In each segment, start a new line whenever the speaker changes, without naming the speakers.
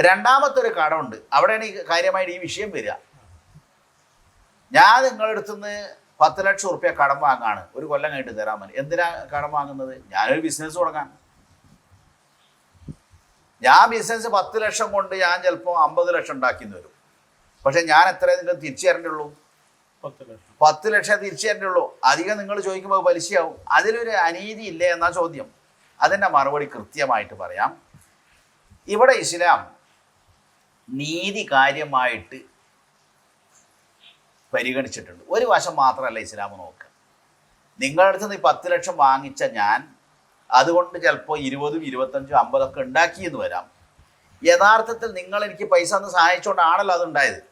രണ്ടാമത്തെ ഒരു കടമുണ്ട്. അവിടെയാണ് ഈ കാര്യമായിട്ട് ഈ വിഷയം വരിക. ഞാൻ നിങ്ങളുടെ അടുത്ത് നിന്ന് പത്ത് ലക്ഷം റുപ്യ കടം വാങ്ങാണ്. ഒരു കൊല്ലം കഴിഞ്ഞിട്ട് തരാൻ മതി. എന്തിനാ കടം വാങ്ങുന്നത്? ഞാനൊരു ബിസിനസ് തുടങ്ങാൻ. ഞാൻ ബിസിനസ് പത്ത് ലക്ഷം കൊണ്ട് ഞാൻ ചിലപ്പോൾ അമ്പത് ലക്ഷം ഉണ്ടാക്കി എന്ന് വരും. പക്ഷെ ഞാൻ എത്ര നിങ്ങൾ തിരിച്ചു തരേണ്ടുള്ളൂ
പത്ത് ലക്ഷം.
തിരിച്ചു തരേണ്ടുള്ളൂ അധികം നിങ്ങൾ ചോദിക്കുമ്പോൾ പലിശയാവും. അതിലൊരു അനീതി ഇല്ലേ എന്നാ ചോദ്യം. അതിന്റെ മറുപടി കൃത്യമായിട്ട് പറയാം. ഇവിടെ ഇസ്ലാം നീതി കാര്യമായിട്ട് പരിഗണിച്ചിട്ടുണ്ട്. ഒരു വശം മാത്രമല്ല ഇസ്ലാം നോക്കുക. നിങ്ങളുടെ അടുത്ത് നിന്ന് പത്ത് ലക്ഷം വാങ്ങിച്ച ഞാൻ അതുകൊണ്ട് ചിലപ്പോൾ ഇരുപതും ഇരുപത്തഞ്ചും അമ്പതൊക്കെ ഉണ്ടാക്കിയെന്ന് വരാം. യഥാർത്ഥത്തിൽ നിങ്ങൾ എനിക്ക് പൈസ ഒന്ന് സഹായിച്ചുകൊണ്ടാണല്ലോ അതുണ്ടായത്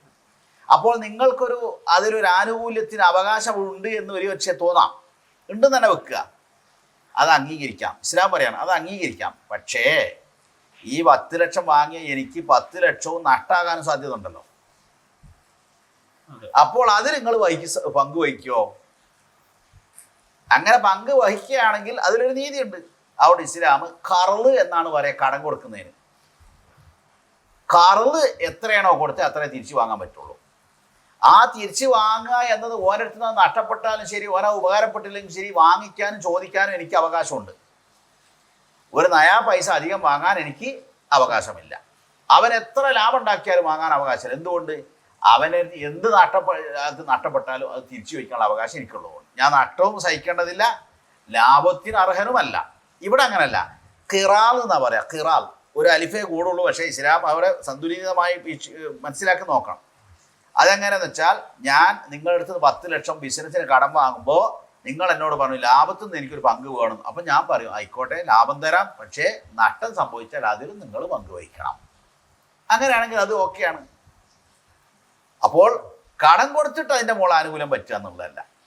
അപ്പോൾ നിങ്ങൾക്കൊരു അതിലൊരു ആനുകൂല്യത്തിന് അവകാശമുണ്ട് എന്ന് ഒരു പക്ഷേ തോന്നാം. ഉണ്ടെന്ന് തന്നെ വെക്കുക. അത് അംഗീകരിക്കാം. ഇസ്ലാം പറയാണ് അത് അംഗീകരിക്കാം. പക്ഷേ ഈ പത്ത് ലക്ഷം വാങ്ങിയ എനിക്ക് പത്ത് ലക്ഷവും നഷ്ടാകാനും സാധ്യത ഉണ്ടല്ലോ അപ്പോൾ അത് നിങ്ങൾ വഹിക്ക് പങ്കുവഹിക്കോ പങ്കുവഹിക്കുമോ അങ്ങനെ പങ്ക് വഹിക്കുകയാണെങ്കിൽ അതിലൊരു നീതിയുണ്ട്. അവിടെ ഇസ്ലാം കറൾ എന്നാണ് പറയുക കടം കൊടുക്കുന്നതിന്. കറൾ എത്രയാണോ കൊടുത്തത് അത്രേ തിരിച്ചു വാങ്ങാൻ പറ്റുള്ളൂ. ആ തിരിച്ചു വാങ്ങുക എന്നത് ഓരോരുത്തർ നിന്ന് നഷ്ടപ്പെട്ടാലും ശരി ഓരോ ഉപകാരപ്പെട്ടില്ലെങ്കിലും ശരി വാങ്ങിക്കാനും ചോദിക്കാനും എനിക്ക് അവകാശമുണ്ട്. ഒരു നയാ പൈസ അധികം വാങ്ങാൻ എനിക്ക് അവകാശമില്ല. അവൻ എത്ര ലാഭം ഉണ്ടാക്കിയാലും വാങ്ങാൻ അവകാശമില്ല. എന്തുകൊണ്ട്? അവന് എന്ത് നഷ്ടപ്പെ അത് നഷ്ടപ്പെട്ടാലും അത് തിരിച്ചു വയ്ക്കാനുള്ള അവകാശം എനിക്കുള്ളതുകൊണ്ട്. ഞാൻ നഷ്ടവും സഹിക്കേണ്ടതില്ല ലാഭത്തിന് അർഹനുമല്ല. ഇവിടെ അങ്ങനല്ല. കിറാൽ എന്നാ പറയാ? കിറാൽ. ഒരു അലിഫേ കൂടുള്ളൂ പക്ഷേ ഇസ്ലാം അവരെ സന്തുലിതമായി മനസ്സിലാക്കി നോക്കണം. അതെങ്ങനെയെന്ന് വെച്ചാൽ ഞാൻ നിങ്ങളുടെ അടുത്ത് പത്ത് ലക്ഷം ബിസിനസ്സിന് കടം വാങ്ങുമ്പോൾ നിങ്ങൾ എന്നോട് പറഞ്ഞു ലാഭത്തിൽ നിന്ന് എനിക്കൊരു പങ്ക് വേണം. അപ്പം ഞാൻ പറയും ആയിക്കോട്ടെ ലാഭം തരാം പക്ഷേ നഷ്ടം സംഭവിച്ചാൽ അതിൽ നിങ്ങൾ പങ്കുവഹിക്കണം അങ്ങനെയാണെങ്കിൽ അത് ഓക്കെയാണ്. അപ്പോൾ കടം കൊടുത്തിട്ട് അതിന്റെ മോൾ ആനുകൂല്യം പറ്റുക എന്നുള്ളതല്ല.